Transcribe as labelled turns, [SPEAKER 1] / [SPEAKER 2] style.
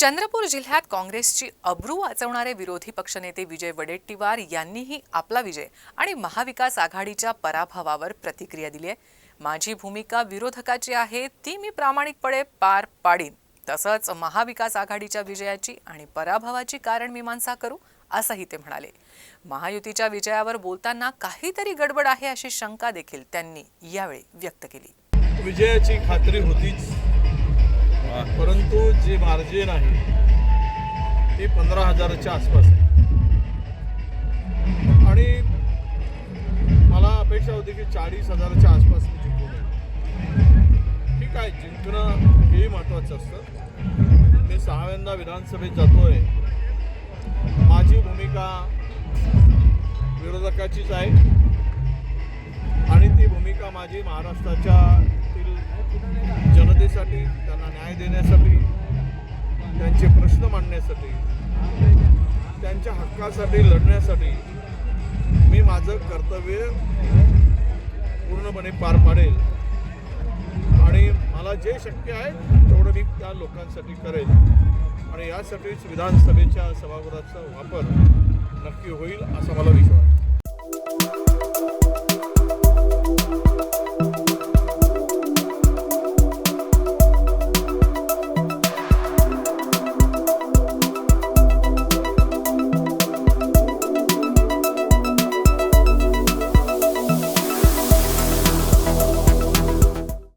[SPEAKER 1] चंद्रपूर जिल्ह्यात काँग्रेसची अब्रू वाचवणारे विरोधी पक्षनेते विजय वडेट्टीवार यांनीही आपला विजय आणि महाविकास आघाडीच्या पराभवावर प्रतिक्रिया दिली आहे. माझी भूमिका विरोधकाची आहे ती मी प्रामाणिकपणे पार पाडीन. तसंच महाविकास आघाडीच्या विजयाची आणि पराभवाची कारण मीमांसा करू असंही ते म्हणाले. महायुतीच्या विजयावर बोलताना काहीतरी गडबड आहे अशी शंका देखील त्यांनी यावेळी व्यक्त केली.
[SPEAKER 2] विजयाची खात्री होतीच. परंतु जे मार्जिन आहे ते पंधरा हजाराच्या आसपास आहे. आणि मला अपेक्षा होती की चाळीस हजाराच्या आसपास मी जिंकून ठीक आहे जिंकणं हे महत्त्वाचं असतं. मी सहाव्यांदा विधानसभेत जातोय. माझी भूमिका विरोधकाचीच आहे. आणि ती भूमिका माझी महाराष्ट्राच्या प्रश्न मांडण्यासाठी त्यांच्या हक्कासाठी लढण्यासाठी मी माझं कर्तव्य पूर्णपणे पार पाडेल. आणि मला जे शक्य आहे तेवढं मी त्या लोकांसाठी करेल. आणि यासाठीच विधानसभेच्या सभागृहाचा वापर नक्की होईल असा मला विश्वास